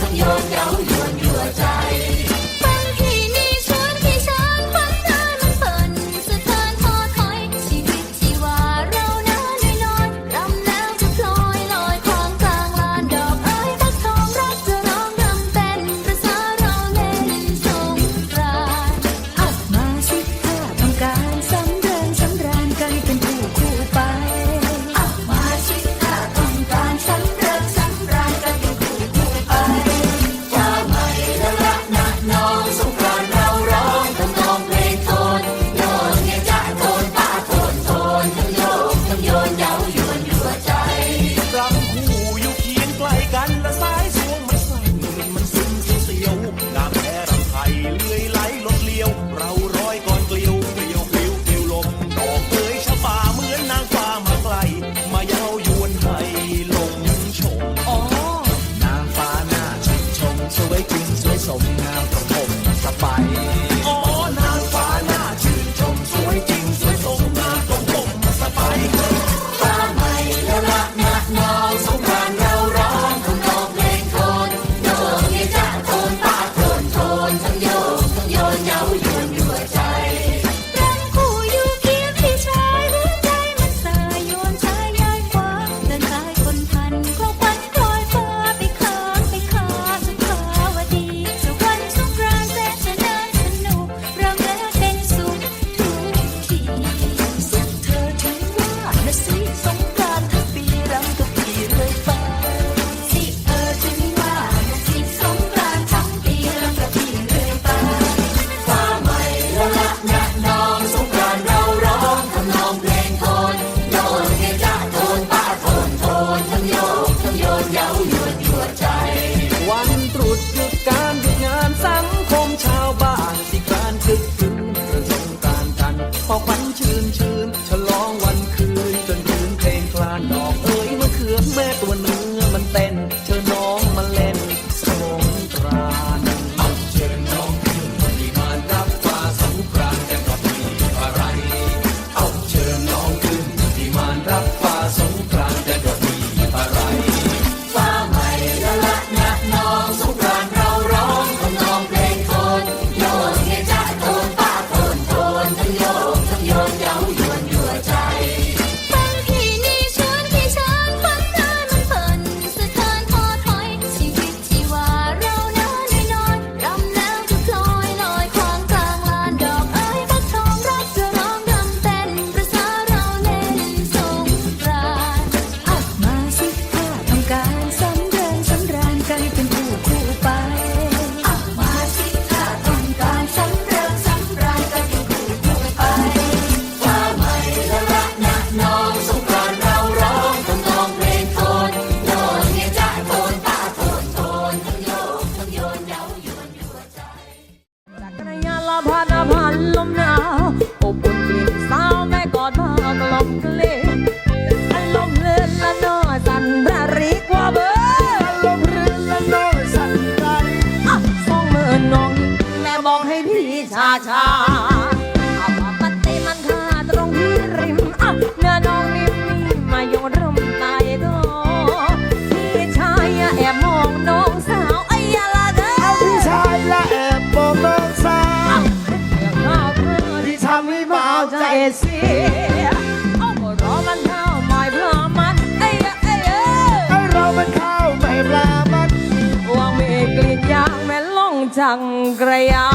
ทั้งโยนเย้ายวนยัวใจายกันเล พานผ่านลมหนาวอบอุ่นกลิ่นสาวแม่กอดมากลอมเกลียอมเลื่อนละนอสันระริกว่าเบอร์อามณ์เลื่อนละนอสันระริกสองเมินน้องแม่มองให้พี่ชาชา เสียเอาบ่รอมันเข้าไม่พลามันเอ้ยเอ้ยไอเรามันเข้าไม่ปลามันว่ามีลิ่นยางแม่ล่องจังกระยา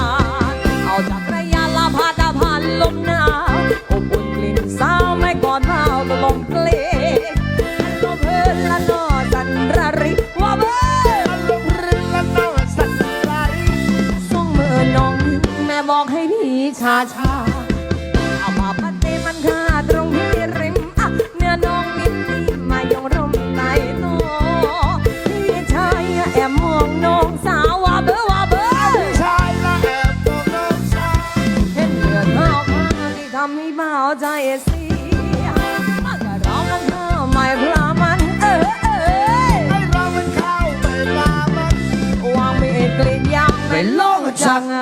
นเอาจักรยานลาพาดาพันลมหนาวอบอุ่นกลิ่นสาวไม่กอดเผาตกลมเกลีลมเพิ่นละนอจันระริว่าเบ้อลมเรือละนอสันไรส่งเมื่อน้องยิ้มแม่บอกให้พี่ชาชา ভাঙা